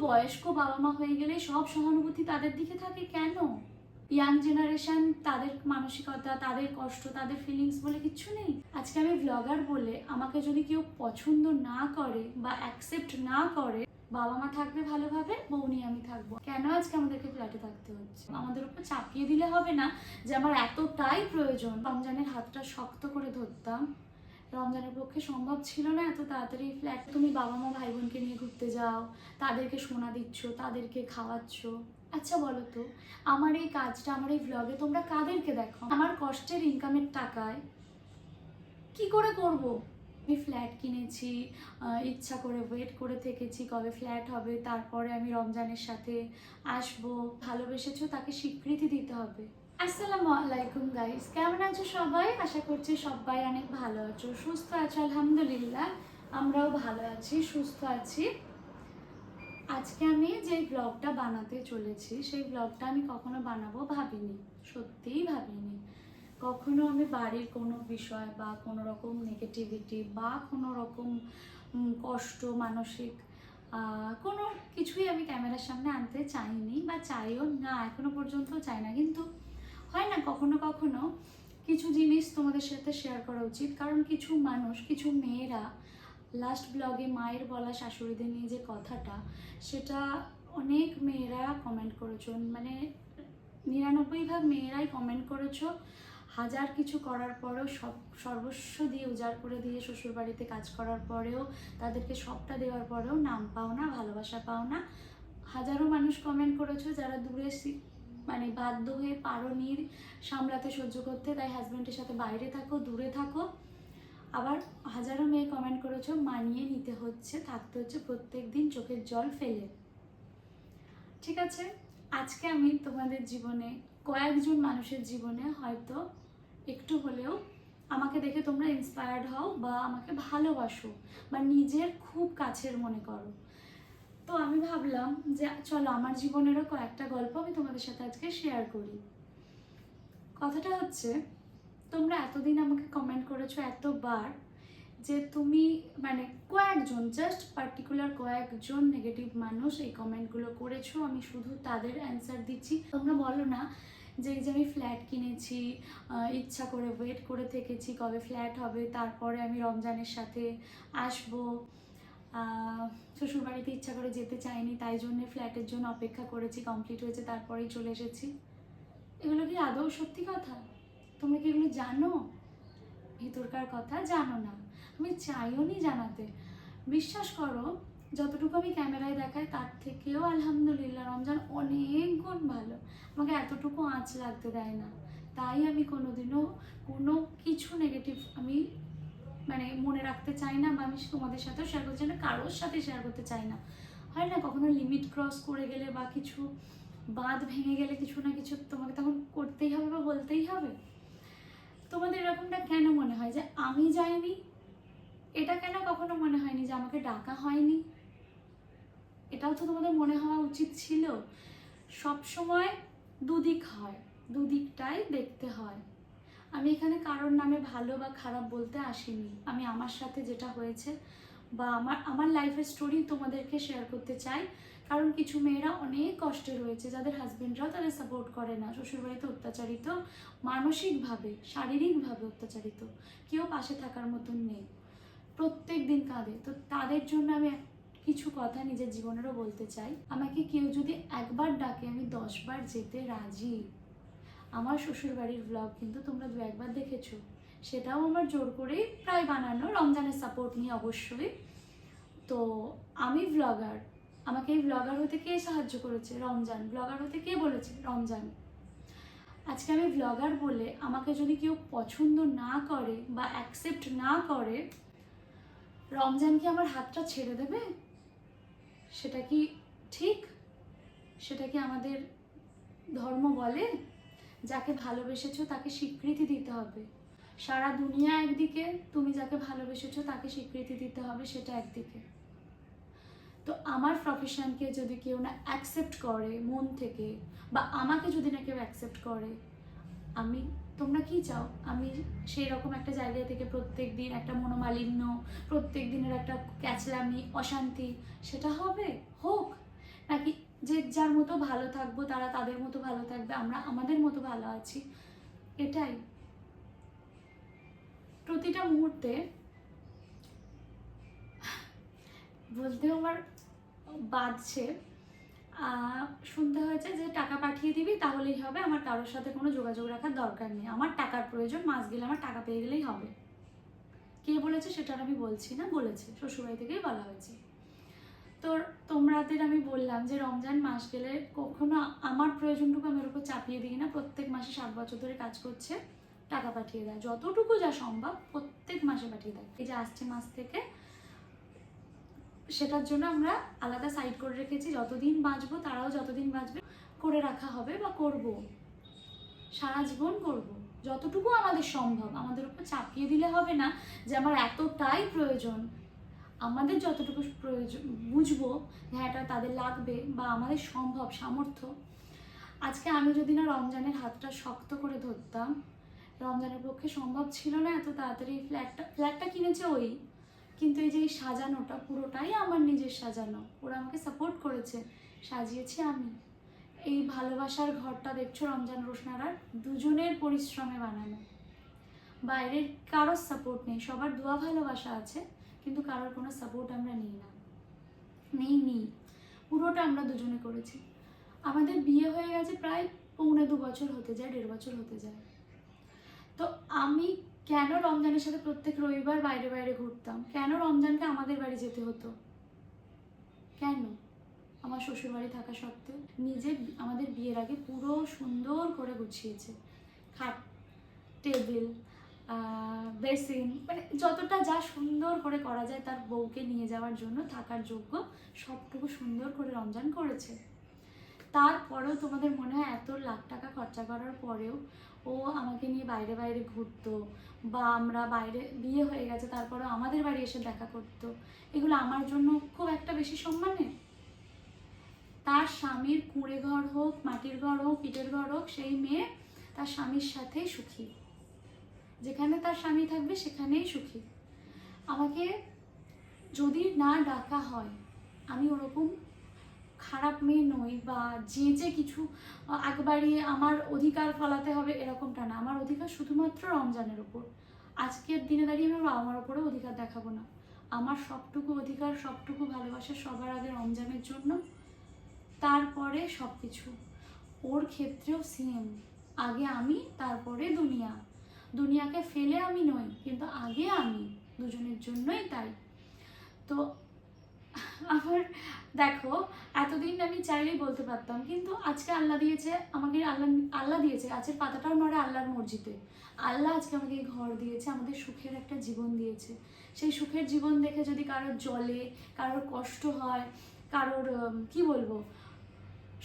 বয়স্ক বাবা মা হয়ে গেলে সব সহানুভূতি তাদের দিকে থাকে কেন? ইয়াং জেনারেশন তাদের মানসিকতা, তাদের কষ্ট, তাদের ফিলিংস বলে কিচ্ছু নেই। আজকে আমি ব্লগার বলে আমাকে যদি কেউ পছন্দ না করে বা অ্যাকসেপ্ট না করে বাবা মা থাকবে ভালোভাবে বৌনি আমি থাকব। কেন আজকে আমাদেরকে ফ্ল্যাটে থাকতে হচ্ছে? আমাদের উপর চাপিয়ে দিলে হবে না যে আমার এতটাই প্রয়োজন। রমজানের হাতটা শক্ত করে ধরতাম। রমজানের পক্ষে সম্ভব ছিল না এত তাড়াতাড়ি ফ্ল্যাট তুমি বাবা মা ভাই বোনকে নিয়ে ঘুরতে যাও, তাদেরকে সোনা দিচ্ছ, তাদেরকে খাওয়াচ্ছ। আচ্ছা বলো তো, আমার এই কাজটা, আমার এই ভ্লগে তোমরা কাদেরকে দেখো? আমার কষ্টের ইনকামের টাকায় কি করে করব? আমি ফ্ল্যাট কিনেছি ইচ্ছা করে ওয়েট করে থেকেছি কবে ফ্ল্যাট হবে, তারপরে আমি রমজানের সাথে আসব। ভালোবেসেছো, তাকে স্বীকৃতি দিতে হবে। আসসালামু আলাইকুম গাইস কেমন আছো সবাই? আশা করছি সবাই অনেক ভালো আছো। সুস্থ আছো, আলহামদুলিল্লাহ। আমরাও ভালো আছি, সুস্থ আছি। আজকে আমি যে ব্লগটা বানাতে চলেছি, সেই ব্লগটা আমি কখনো বানাবো ভাবিনি। সত্যিই ভাবিনি। কখনো আমি বাড়ির কোনো বিষয় বা কোনো রকম নেগেটিভিটি বা কোনো রকম কষ্ট, মানসিক কোনো কিছুই আমি ক্যামেরার সামনে আনতে চাইনি বা চাইও না, এখনও পর্যন্ত চাই না। কিন্তু হয় না কখনো কখনো কিছু জিনিস তোমাদের সাথে শেয়ার করা উচিত। কারণ কিছু মানুষ, কিছু মেয়েরা লাস্ট ব্লগে মায়ের বলা শাশুড়িদের নিয়ে যে কথাটা, সেটা অনেক মেয়েরা কমেন্ট করেছ। মানে নিরানব্বই ভাগ মেয়েরাই কমেন্ট করেছ। হাজার কিছু করার পরেও সব, সর্বস্ব দিয়ে উজাড় করে দিয়ে শ্বশুরবাড়িতে কাজ করার পরেও, তাদেরকে সবটা দেওয়ার পরেও নাম পাও না, ভালোবাসা পাও না। হাজারো মানুষ কমেন্ট করেছ, যারা দূরে মানে বাধ্য হয়ে পারো নির সামলাতে সহ্য করতে, তাই হাজব্যান্ডের সাথে বাইরে থাকো, দূরে থাকো। আবার হাজারো মেয়ে কমেন্ট করেছ, মানিয়ে নিতে হচ্ছে, থাকতে হচ্ছে, প্রত্যেক দিন চোখের জল ফেলে। ঠিক আছে? আজকে আমি তোমাদের জীবনে, কয়েকজন মানুষের জীবনে হয়তো একটু হলেও আমাকে দেখে তোমরা ইন্সপায়ার্ড হও বা আমাকে ভালোবাসো বা নিজের খুব কাছের মনে করো। তো আমি ভাবলাম যে চলো আমার জীবনেরও কয়েকটা গল্প আমি তোমাদের সাথে আজকে শেয়ার করি। কথাটা হচ্ছে, তোমরা এতদিন আমাকে কমেন্ট করেছ এতবার যে তুমি মানে কয়েকজন জাস্ট পার্টিকুলার কয়েকজন নেগেটিভ মানুষ এই কমেন্টগুলো করেছ, আমি শুধু তাদের অ্যান্সার দিচ্ছি। তোমরা বলো না যে যে আমি ফ্ল্যাট কিনেছি ইচ্ছা করে ওয়েট করে থেকেছি কবে ফ্ল্যাট হবে, তারপরে আমি রমজানের সাথে আসব। শ্বশুরবাড়িতে ইচ্ছা করে যেতে চাইনি, তাই জন্য ফ্ল্যাটের জন্য অপেক্ষা করেছি কমপ্লিট হয়েছে, তারপরেই চলে এসেছি। এগুলো কি আদৌ সত্যি কথা? তোমরা কি এগুলো জানো? ভিতরকার কথা জানো না। আমি চাইও নি জানাতে। বিশ্বাস করো, যতটুকু আমি ক্যামেরায় দেখাই, তার থেকেও আলহামদুলিল্লাহ রমজান অনেক গুণ ভালো। আমাকে এতটুকু আঁচ লাগতে দেয় না। তাই আমি কোনোদিনও কোনো কিছু নেগেটিভ আমি মানে মনে রাখতে চাই না বা আমি তোমাদের সাথেও শেয়ার করতে চাই না, কারোর সাথে শেয়ার করতে চাই না। হয় না, কখনো লিমিট ক্রস করে গেলে বা কিছু বাঁধ ভেঙে গেলে কিছু না কিছু তোমাকে তখন করতেই হবে বা বলতেই হবে। তোমাদের এরকমটা কেন মনে হয় যে আমি যাইনি? এটা কেন কখনো মনে হয়নি যে আমাকে ডাকা হয়নি? এটাও তো তোমাদের মনে হওয়া উচিত ছিল। সব সময় দুদিক হয়, দুদিকটাই দেখতে হয়। আমি এখানে কারোর নামে ভালো বা খারাপ বলতে আসিনি। আমি আমার সাথে যেটা হয়েছে বা আমার আমার লাইফের স্টোরি তোমাদেরকে শেয়ার করতে চাই। কারণ কিছু মেয়েরা অনেক কষ্টে রয়েছে, যাদের হাজবেন্ডরাও তাদের সাপোর্ট করে না। শ্বশুরবাড়িতে অত্যাচারিত, মানসিকভাবে, শারীরিকভাবে অত্যাচারিত। কেউ পাশে থাকার মতন নেই। প্রত্যেক দিন কাঁদে। তো তাদের জন্য আমি কিছু কথা নিজের জীবনেরও বলতে চাই। আমাকে কেউ যদি একবার ডাকে, আমি দশবার যেতে রাজি। আমার শ্বশুরবাড়ির ব্লগ কিন্তু তোমরা দু একবার দেখেছ। সেটাও আমার জোর করেই প্রায় বানানো, রমজানের সাপোর্ট নিয়ে অবশ্যই। তো আমি ব্লগার আমাকে এই ব্লগার হতে কে সাহায্য করেছে? রমজান। ব্লগার হতে কে বলেছে? রমজান। আজকে আমি ব্লগার বলে আমাকে যদি কেউ পছন্দ না করে বা অ্যাকসেপ্ট না করে, রমজান কি আমার হাতটা ছেড়ে দেবে? সেটা কি ঠিক? সেটা কি আমাদের ধর্ম বলে? যাকে ভালোবেসেছো তাকে স্বীকৃতি দিতে হবে। সারা দুনিয়া একদিকে, তুমি যাকে ভালোবেসেছো তাকে স্বীকৃতি দিতে হবে সেটা একদিকে। তো আমার প্রফেশনকে যদি কেউ না অ্যাকসেপ্ট করে মন থেকে, বা আমাকে যদি না কেউ অ্যাকসেপ্ট করে, আমি, তোমরা কি চাও? আমি সেই রকম একটা জায়গা থেকে প্রত্যেক দিন একটা মনোমালিন্য, প্রত্যেক দিনের একটা ক্যাচলামি, অশান্তি, সেটা হবে? হোক। যার মতো ভালো থাকব, তারা তাদের মতো ভালো থাকবে, আমরা আমাদের মতো ভালো আছি। এটাই। প্রতিটা মুহূর্তে বলতেও আমার বাজছে শুনতে হয়েছে যে টাকা পাঠিয়ে দিবি, তাহলেই হবে, আমার কারোর সাথে কোনো যোগাযোগ রাখার দরকার নেই। আমার টাকার প্রয়োজন, মাস গেলে আমার টাকা পেয়ে গেলেই হবে। কে বলেছে সেটা আমি বলছি না, বলেছে, শ্বশুরবাড়ি থেকেই বলা হয়েছে। তো তোমরাদের আমি বললাম যে রমজান মাস গেলে কখনো আমার প্রয়োজনটুকু আমি ওর উপর চাপিয়ে দিই না। প্রত্যেক মাসে সাত বছর ধরে কাজ করছে, টাকা পাঠিয়ে দেয়। যতটুকু যা সম্ভব প্রত্যেক মাসে পাঠিয়ে দেয়। এই যে আসছে মাস থেকে, সেটার জন্য আমরা আলাদা সাইড করে রেখেছি। যতদিন বাঁচবো, তারাও যতদিন বাঁচবে, করে রাখা হবে বা করব। সারা জীবন করব। যতটুকু আমাদের সম্ভব। আমাদের উপর চাপিয়ে দিলে হবে না যে আমার এতটাই প্রয়োজন। আমাদের যতটুকু প্রয়োজন, বুঝব হ্যাঁ এটা তাদের লাগবে বা আমাদের সম্ভব, সামর্থ্য। আজকে আমি যদি না রমজানের হাতটা শক্ত করে ধরতাম, রমজানের পক্ষে সম্ভব ছিল না এত তাড়াতাড়ি ফ্ল্যাটটা ফ্ল্যাটটা কিনেছে ওই, কিন্তু এই যে এই সাজানোটা পুরোটাই আমার নিজের সাজানো। ওরা আমাকে সাপোর্ট করেছে, সাজিয়েছি আমি। এই ভালোবাসার ঘরটা দেখছ রমজান রোশনারার দুজনের পরিশ্রমে বানানো। বাইরের কারোর সাপোর্ট নেই, সবার দোয়া ভালোবাসা আছে। কিন্তু কারোর কোনো সাপোর্ট আমরা নিই না। নেই নি পুরোটা আমরা দুজনে করেছি। আমাদের বিয়ে হয়ে গেছে প্রায় পৌনে দু বছর হতে যায়, দেড় বছর হতে যায়। তো আমি কেন রমজানের সাথে প্রত্যেক রবিবার বাইরে বাইরে ঘুরতাম? কেন রমজানকে আমাদের বাড়ি যেতে হতো? কেন? আমার শ্বশুর বাড়ি থাকা সত্ত্বেও নিজে আমাদের বিয়ের আগে পুরো সুন্দর করে গুছিয়েছে। খাট, টেবিল বেসিন মানে যতটা যা সুন্দর করে করা যায় তার বউকে নিয়ে যাওয়ার জন্য থাকার যোগ্য সবটুকু সুন্দর করে রমজান করেছে। তারপরেও তোমাদের মনে হয় এত লাখ টাকা খরচা করার পরেও ও আমাকে নিয়ে বাইরে বাইরে ঘুরতো বা আমরা বাইরে বিয়ে হয়ে গেছে, তারপরেও আমাদের বাড়ি এসে দেখা করতো। এগুলো আমার জন্য খুব একটা বেশি সম্মানের তার স্বামীর কুঁড়ে ঘর হোক, মাটির ঘর হোক, ইটের ঘর হোক, সেই মেয়ে তার স্বামীর সাথেই সুখী। যেখানে তার স্বামী থাকবে, সেখানেই সুখী। আমাকে যদি না ডাকা হয়, আমি ওরকম খারাপ মেয়ে নই বা যে যে কিছু, একবারই আমার অধিকার ফলাতে হবে এরকমটা না। আমার অধিকার শুধুমাত্র রমজানের ওপর আজকের দিনে দাঁড়িয়ে আমি আমার ওপরেও অধিকার দেখাবো না। আমার সবটুকু অধিকার, সবটুকু ভালোবাসা সবার আগে রমজানের জন্য, তারপরে সব কিছু ওর ক্ষেত্রেও সেম আগে আমি, তারপরে দুনিয়া। দুনিয়াকে ফেলে আমি নই, কিন্তু আগে আমি, দুজনের জন্যই তাই। তো আমার, দেখো, এতদিন আমি চাইলেই বলতে পারতাম, কিন্তু আজকে আল্লাহ দিয়েছে, আমাকে আল্লাহ আল্লাহ দিয়েছে গাছের পাতাটাও নড়ে আল্লাহর মর্জিতে। আল্লাহ আজকে আমাকে এই ঘর দিয়েছে, আমাদের সুখের একটা জীবন দিয়েছে। সেই সুখের জীবন দেখে যদি কারোর জলে, কারোর কষ্ট হয়, কারোর কি বলব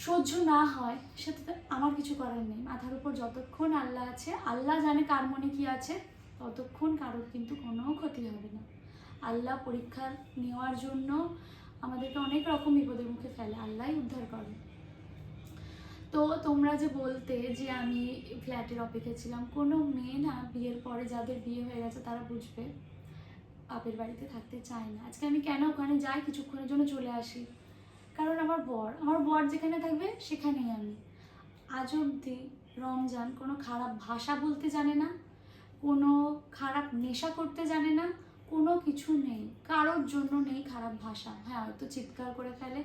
সহ্য না হয় সেটা তো আমার কিছু করার নেই। মাথার উপর যতক্ষণ আল্লাহ আছে, আল্লাহ জানে কার মনে কি আছে, ততক্ষণ কারোর কিন্তু কোনো ক্ষতি হবে না। আল্লাহ পরীক্ষা নেওয়ার জন্য আমাদেরকে অনেক রকম বিপদের মুখে ফেলে, আল্লাহই উদ্ধার করে। তো তোমরা যে বলতে যে আমি ফ্ল্যাটের অপেক্ষা ছিলাম, কোনো মেয়ে না বিয়ের পরে যাদের বিয়ে হয়ে গেছে তারা বুঝবে, বাপের বাড়িতে থাকতে চায় না। আজকে আমি কেন ওখানে যাই, কিছুক্ষণের জন্য চলে আসি। কারণ আমার বর আমার বর যেখানে থাকবে সেখানেই আমি। আজ অবধি রমজান কোনো খারাপ ভাষা বলতে জানে না, কোনো খারাপ নেশা করতে জানে না, কোনো কিছু নেই, কারোর জন্য নেই খারাপ ভাষা। হ্যাঁ হয়তো চিৎকার করে ফেলে,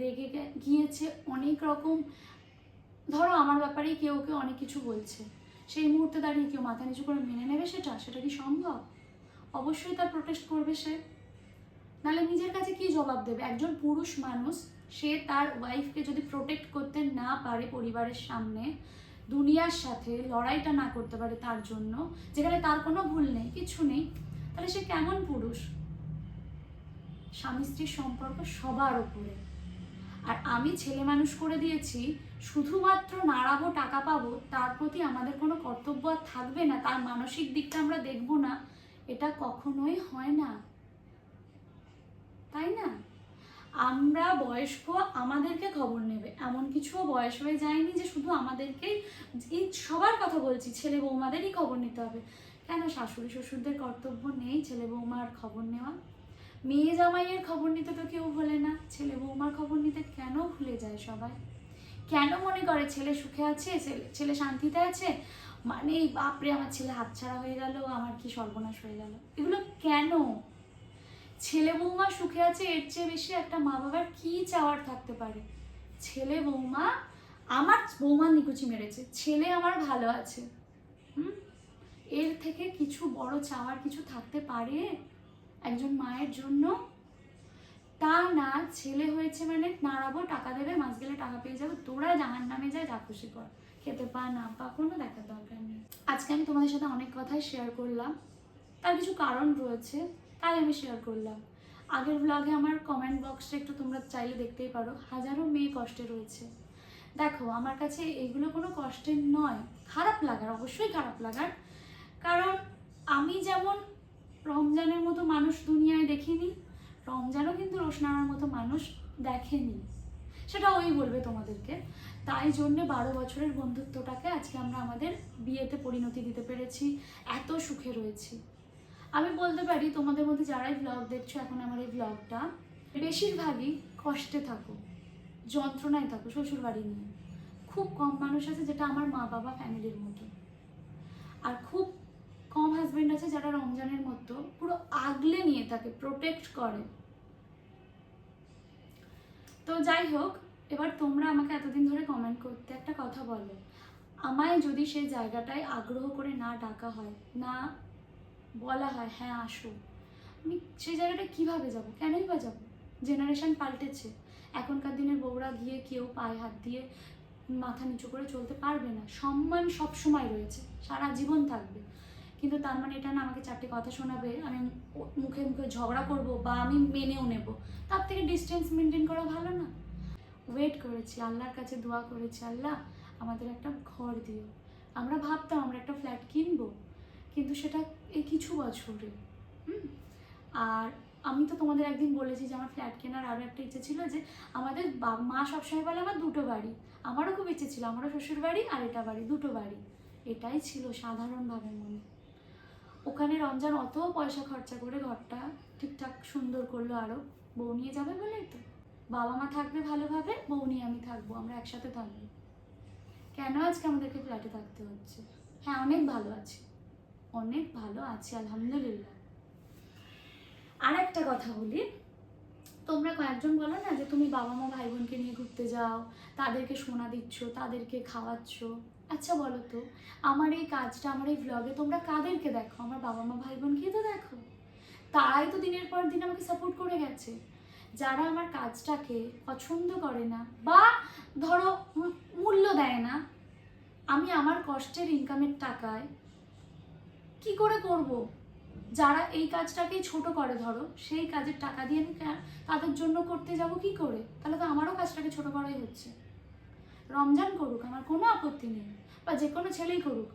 রেগে গিয়েছে অনেক রকম। ধরো আমার ব্যাপারেই কেউ কেউ অনেক কিছু বলছে, সেই মুহূর্তে দাঁড়িয়ে কেউ মাথা নিচু করে মেনে নেবে সেটা? সেটা কি সম্ভব? অবশ্যই তার প্রোটেস্ট করবে সে। নাহলে নিজের কাছে কি জবাব দেবে? একজন পুরুষ মানুষ, সে তার ওয়াইফকে যদি প্রোটেক্ট করতে না পারে পরিবারের সামনে, দুনিয়ার সাথে লড়াইটা না করতে পারে তার জন্য, যেখানে তার কোনো ভুল নেই, কিছু নেই, তাহলে সে কেমন পুরুষ? স্বামী স্ত্রীর সম্পর্ক সবার ওপরে আর আমি ছেলে মানুষ করে দিয়েছি, শুধুমাত্র নাড়াবো, টাকা পাবো, তার প্রতি আমাদের কোনো কর্তব্য আর থাকবে না, তার মানসিক দিকটা আমরা দেখব না, এটা কখনোই হয় না। তাই না? আমরা বয়স্ক আমাদেরকে খবর নেবে। এমন কিছুও বয়স হয়ে যায়নি যে শুধু আমাদেরকেই সবার কথা বলছি, ছেলে বৌমাদেরই খবর নিতে হবে। কেন শাশুড়ি শ্বশুরদের কর্তব্য নেই ছেলে বৌমার খবর নেওয়া? মেয়ে জামাইয়ের খবর নিতে তো কেউ বলে না। ছেলে বৌমার খবর নিতে কেন ভুলে যায় সবাই? কেন মনে করে ছেলে সুখে আছে, ছেলে- ছেলে শান্তিতে আছে? মানে বাপরে, আমার ছেলে হাতছাড়া হয়ে গেল, আমার কি সর্বনাশ হয়ে গেল? এগুলো কেন? ছেলে বৌমা সুখে আছে, এর চেয়ে বেশি একটা মা বাবার কি চাওয়ার থাকতে পারে? ছেলে বৌমা, আমার বৌমা নিকুচি মেরেছে, ছেলে আমার ভালো আছে। হুম? এর থেকে কিছু বড় চাওয়ার কিছু থাকতে পারে একজন মায়ের জন্য? তা না, ছেলে হয়েছে মানে নাড়াবো, টাকা দেবে, মাস গেলে টাকা পেয়ে যাব, তোরা জাহান নামে যায় যা খুশি কর। খেতে পা না পা, কোনো দেখার দরকার নেই। আজকে আমি তোমাদের সাথে অনেক কথাই শেয়ার করলাম। তার কিছু কারণ রয়েছে। তাই আমি শেয়ার করলাম। আগের ব্লগে আমার কমেন্ট বক্সটা একটু তোমরা চাইলে দেখতেই পারো। হাজারো মেয়ে কষ্টে রয়েছে। দেখো, আমার কাছে এগুলো কোনো কষ্টের নয়। খারাপ লাগার, অবশ্যই খারাপ লাগার। কারণ আমি যেমন রমজানের মতো মানুষ দুনিয়ায় দেখিনি, রমজানও কিন্তু রোশনানার মতো মানুষ দেখেনি। সেটা ওই বলবে তোমাদেরকে। তাই জন্যে বারো বছরের বন্ধুত্বটাকে আজকে আমরা আমাদের বিয়েতে পরিণতি দিতে পেরেছি। এত সুখে রয়েছি। আমি বলতে পারি, তোমাদের মধ্যে যারাই ব্লগ দেখছ এখন আমার এই ব্লগটা বেশিরভাগই কষ্টে থাকো, যন্ত্রণায় থাকো শ্বশুর বাড়ি নিয়ে। খুব কম মানুষ আছে যেটা আমার মা বাবা ফ্যামিলির মতো। আর খুব কম হাজবেন্ড আছে যারা রমজানের মতো পুরো আগলে নিয়ে থাকে প্রোটেক্ট করে। তো যাই হোক, এবার তোমরা আমাকে এতদিন ধরে কমেন্ট করতে একটা কথা বলো। আমায় যদি সেই জায়গাটায় আগ্রহ করে না ডাকা হয়, না বলা হয় হ্যাঁ আসো আমি সেই জায়গাটা কীভাবে যাব? কেনই বা যাব? জেনারেশন পাল্টেছে। এখনকার দিনের বউরা গিয়ে কেউ পায়ে হাত দিয়ে মাথা নিচু করে চলতে পারবে না। সম্মান সব সময় রয়েছে, সারা জীবন থাকবে। কিন্তু তার মানে এটা না, আমাকে চারটে কথা শোনাবে, আমি মুখে মুখে ঝগড়া করব বা আমি মেনেও নেব। তার থেকে ডিস্টেন্স মেনটেন করা ভালো না। ওয়েট করেছি, আল্লাহর কাছে দোয়া করেছি, আল্লাহ, আমাদের একটা ঘর দিও। আমরা ভাবতাম আমরা একটা ফ্ল্যাট কিনবো, কিন্তু সেটা এই কিছু বছরে, হুম? আর আমি তো তোমাদের একদিন বলেছি যে আমার ফ্ল্যাট কেনার আরও একটা ইচ্ছে ছিল যে আমাদের মা সবসময় বলে আমার দুটো বাড়ি। আমারও খুব ইচ্ছে ছিল, আমারও শ্বশুর বাড়ি আর এটা বাড়ি, দুটো বাড়ি। এটাই ছিল সাধারণভাবে মনে। ওখানে রমজান অত পয়সা খরচা করে ঘরটা ঠিকঠাক সুন্দর করল আরও বউ নিয়ে যাবে বলেই তো। বাবা মা থাকবে ভালোভাবে, বউ নিয়ে আমি থাকব, আমরা একসাথে থাকব। কেন আজকে আমাদেরকে ফ্ল্যাটে থাকতে হচ্ছে? হ্যাঁ অনেক ভালো আছি। অনেক ভালো আছি, আলহামদুলিল্লাহ। আর একটা কথা বলি, তোমরা কয়েকজন বলো না যে তুমি বাবা মা ভাই বোনকে নিয়ে ঘুরতে যাও, তাদেরকে সোনা দিচ্ছ, তাদেরকে খাওয়াচ্ছ? আচ্ছা বলো তো, আমার এই কাজটা, আমার এই ব্লগে তোমরা কাদেরকে দেখো? আমার বাবা মা ভাই বোনকেই তো দেখো। তারাই তো দিনের পর দিন আমাকে সাপোর্ট করে গেছে। যারা আমার কাজটাকে পছন্দ করে না বা ধরো মূল্য দেয় না, আমি আমার কষ্টের ইনকামের টাকায় কি করে করব? যারা এই কাজটাকেই ছোট করে, ধরো, সেই কাজের টাকা দিয়ে আমি তাদের জন্য করতে যাব কি করে? তাহলে তো আমারও কাজটাকে ছোট করাই হচ্ছে। রমজান করুক, আমার কোনো আপত্তি নেই, বা যে কোনো ছেলেই করুক,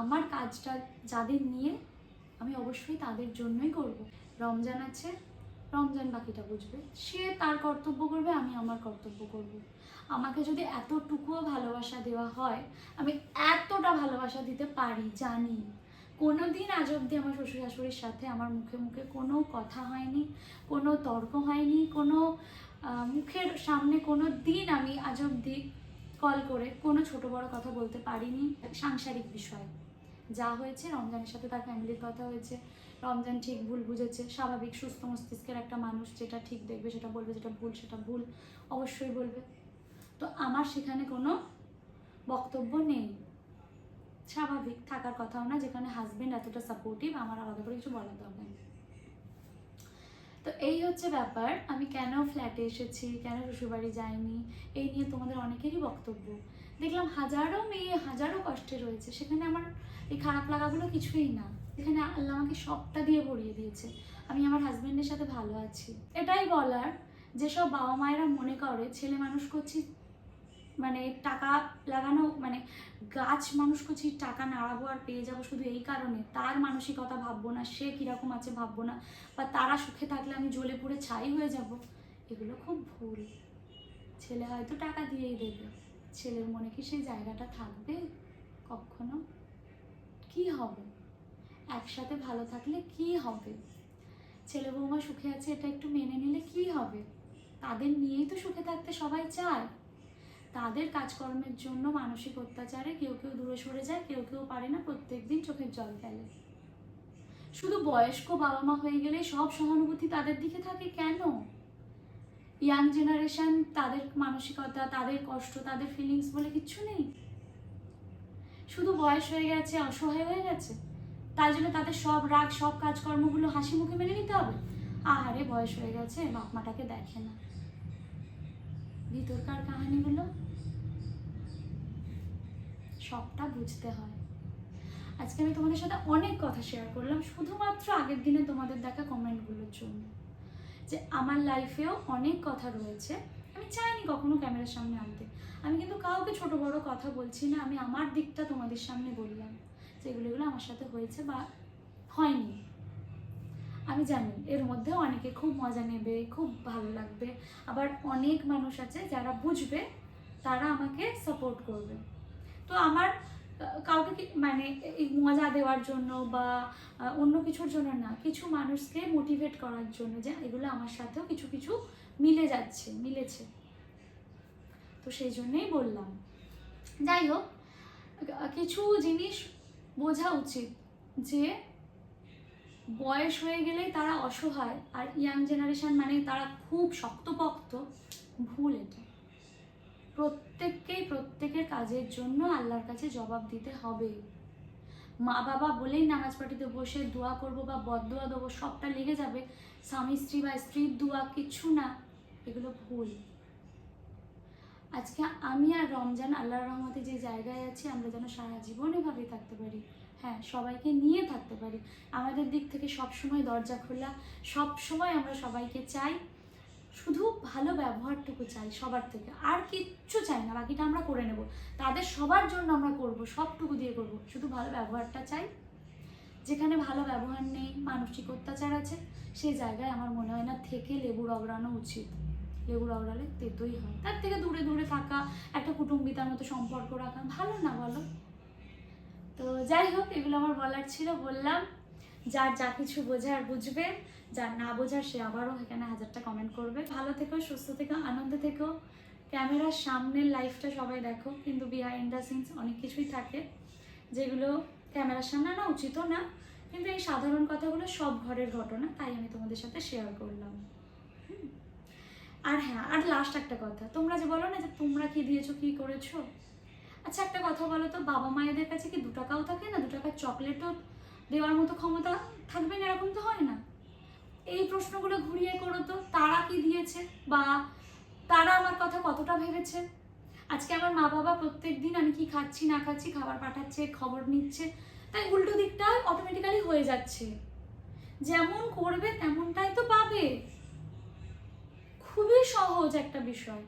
আমার কাজটা যাদের নিয়ে আমি অবশ্যই তাদের জন্যই করব। রমজান আছে, রমজান বাকিটা বুঝবে। সে তার কর্তব্য করবে, আমি আমার কর্তব্য করব। আমাকে যদি এতটুকুও ভালোবাসা দেওয়া হয়, আমি এতটা ভালোবাসা দিতে পারি, জানি। কোনো দিন আজ অবধি আমার শ্বশুর শাশুড়ির সাথে আমার মুখে মুখে কোনো কথা হয়নি, কোনো তর্ক হয়নি, কোনো মুখের সামনে কোনো দিন আমি আজ অবধি কল করে কোনো ছোট বড় কথা বলতে পারিনি সাংসারিক বিষয়। যা হয়েছে, রমজানের সাথে তার ফ্যামিলির কথা হয়েছে, রমজান ঠিক ভুল বুঝেছে, স্বাভাবিক সুস্থ মস্তিষ্কের একটা মানুষ যেটা ঠিক দেখবে, সেটা বলবে, যেটা ভুল, সেটা ভুল, অবশ্যই বলবে। তো আমার সেখানে কোনো বক্তব্য নেই। স্বাভাবিক থাকার কথাও না, যেখানে হাজবেন্ড এতটা সাপোর্টিভ আমার আলাদা করে কিছু বলার দরকার নেই। তো এই হচ্ছে ব্যাপার, আমি কেন ফ্ল্যাটে এসেছি, কেন শ্বশুরবাড়ি যাইনি, এই নিয়ে তোমাদের অনেকেরই বক্তব্য। দেখলাম হাজারো মেয়ে হাজারো কষ্টে রয়েছে, সেখানে আমার এই খারাপ লাগাগুলো কিছুই না। এখানে আল্লাহ আমাকে সবটা দিয়ে ভরিয়ে দিয়েছে, আমি আমার হাজবেন্ডের সাথে ভালো আছি। এটাই বলার, যেসব বাবা মায়েরা মনে করে, ছেলে মানুষ করছি মানে টাকা লাগানো মানে গাছ মানুষ করছি টাকা নাড়াবো আর পেয়ে যাব শুধু এই কারণে। তার মানসিকতা ভাববো না, সে কীরকম আছে ভাববো না, বা তারা সুখে থাকলে আমি জ্বলে পুড়ে ছাই হয়ে যাব। এগুলো খুব ভুল। ছেলে হয়তো টাকা দিয়েই দেবে। ছেলের মনে কি সেই জায়গাটা থাকবে? কখনো? কি হবে? একসাথে ভালো থাকলে কি হবে? ছেলে বৌমা সুখে আছে, এটা একটু মেনে নিলে কি হবে? তাদের নিয়েই তো সুখে থাকতে সবাই চায়। তাদের কাজকর্মের জন্য মানসিক অত্যাচারে কেউ কেউ দূরে সরে যায়, কেউ কেউ পারে না প্রত্যেকদিন চোখের জল ফেলে। শুধু বয়স্ক বাবা মা হয়ে গেলে সব সহানুভূতি তাদের দিকে থাকে কেন? ইয়াং জেনারেশন তাদের মানসিকতা, তাদের কষ্ট, তাদের ফিলিংস বলে কিচ্ছু নেই। শুধু বয়স হয়ে গেছে, অসহায় হয়ে গেছে, তাই জন্য তাদের সব রাগ, সব কাজকর্মগুলো হাসি মুখে মেনে নিতে হবে। আহারে, বয়স হয়ে গেছে বাপ মাটাকে দেখে না। ভিতরকার কাহানিগুলো? সবটা বুঝতে হয়। আজকে আমি তোমাদের সাথে অনেক কথা শেয়ার করলাম, শুধুমাত্র আগের দিনে তোমাদের দেখা কমেন্টগুলোর জন্য। যে আমার লাইফেও অনেক কথা রয়েছে, আমি চাইনি কখনো ক্যামেরার সামনে আনতে। আমি কিন্তু কাউকে ছোট বড় কথা বলছি না, আমি আমার দিকটা তোমাদের সামনে বললাম যেগুলো এগুলো আমার সাথে হয়েছে বা হয়নি। আমি জানি এর মধ্যে অনেকে খুব মজা নেবে, খুব ভালো লাগবে, আবার অনেক মানুষ আছে যারা বুঝবে, তারা আমাকে সাপোর্ট করবে। তো আমার, কাউকে মানে মজা দেওয়ার জন্য বা অন্য কিছুর জন্য না, কিছু মানুষকে মোটিভেট করার জন্য যে এগুলো আমার সাথেও কিছু কিছু মিলে যাচ্ছে, মিলেছে। তো সেই জন্যই বললাম। যাই হোক, কিছু জিনিস বোঝা উচিত যে বয়স হয়ে গেলেই তারা অসহায়, আর ইয়াং জেনারেশন মানে তারা খুব শক্তপোক্ত, ভুল এটা। প্রত্যেককেই প্রত্যেকের কাজের জন্য আল্লাহর কাছে জবাব দিতে হবে। মা বাবা বলেই নামাজ পাঠিতে বসে দোয়া করব বা বদদোয়া দেবো, সবটা লেগে যাবে। স্বামী, স্ত্রী বা স্ত্রীর দোয়া কিছু না, এগুলো ভুল। আজকে আমি আর রমজান আল্লাহর রহমতে যে জায়গায় আছি, আমরা যেন সারা জীবন এভাবেই থাকতে পারি। হ্যাঁ সবাইকে নিয়ে থাকতে পারি। আমাদের দিক থেকে সব সময় দরজা খোলা সব সময় আমরা সবাইকে চাই শুধু ভালো ব্যবহারটুকু চাই সবার থেকে। আর কিচ্ছু চাই না, বাকিটা আমরা করে নেব। তাদের সবার জন্য আমরা করব, সবটুকু দিয়ে করব। শুধু ভালো ব্যবহারটা চাই। যেখানে ভালো ব্যবহার নেই, মানসিক অত্যাচার আছে, সেই জায়গায় আমার মনে হয় না থেকে লেবু রগড়ানো উচিত। লেবু রগড়ালে তেতোই হয়। তার থেকে দূরে দূরে থাকা, একটা কুটুম্বিতার মতো সম্পর্ক রাখা, ভালো না বলো? তো যাই হোক, এগুলো আমার বলার ছিল। বললাম, যার যা কিছু বোঝার বুঝবে যার না বোঝার সে আবারও এখানে হাজারটা কমেন্ট করবে। ভালো থেকো, সুস্থ থেকো, আনন্দ থেকো। ক্যামেরার সামনের লাইফটা সবাই দেখো, কিন্তু বিহাইন্ড দ্য সিনস অনেক কিছুই থাকে। যেগুলো ক্যামেরার সামনে আনা উচিতও না, কিন্তু এই সাধারণ কথাগুলো সব ঘরের ঘটনা, তাই আমি তোমাদের সাথে শেয়ার করলাম। আর হ্যাঁ আর লাস্ট একটা কথা, তোমরা যে বলো না যে তোমরা কি দিয়েছ, কি করেছ? আচ্ছা একটা কথা বলো তো, বাবা মায়েদের কাছে কি দু টাকাও থাকে না? দু টাকার চকলেটও দেওয়ার মতো ক্ষমতা থাকবে না, এরকম তো হয় না? এই প্রশ্নগুলো ঘুরিয়ে করো তো। তারা কি দিয়েছে? বা তারা আমার কথা কতটা ভেবেছে? আজকে আমার মা বাবা প্রত্যেক দিন আমি কি খাচ্ছি, না খাচ্ছি, খাবার পাঠাচ্ছে, খবর নিচ্ছে, তাই উল্টো দিকটা অটোমেটিক্যালি হয়ে যাচ্ছে। যেমন করবে তেমনটাই তো পাবে। খুবই সহজ একটা বিষয়।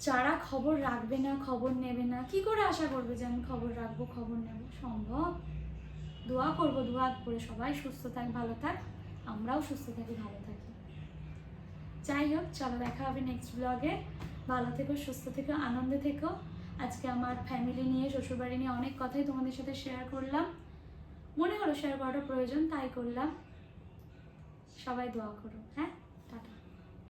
যারা খবর রাখবে না, খবর নেবে না, কি করে আশা করবে যে আমি খবর রাখব, খবর নেব? সম্ভব? দোয়া করব, দোয়া করে সবাই সুস্থ থাক, ভালো থাক। আমরাও সুস্থ থাকি, ভালো থাকি। যাই হোক, চলো দেখা হবে নেক্সট ব্লগে ভালো থেকো, সুস্থ থেকো, আনন্দে থেকো। আজকে আমার ফ্যামিলি নিয়ে, শ্বশুরবাড়ি নিয়ে অনেক কথাই তোমাদের সাথে শেয়ার করলাম। মনে হলো শেয়ার করাটা প্রয়োজন, তাই করলাম। সবাই দোয়া করো হ্যাঁ?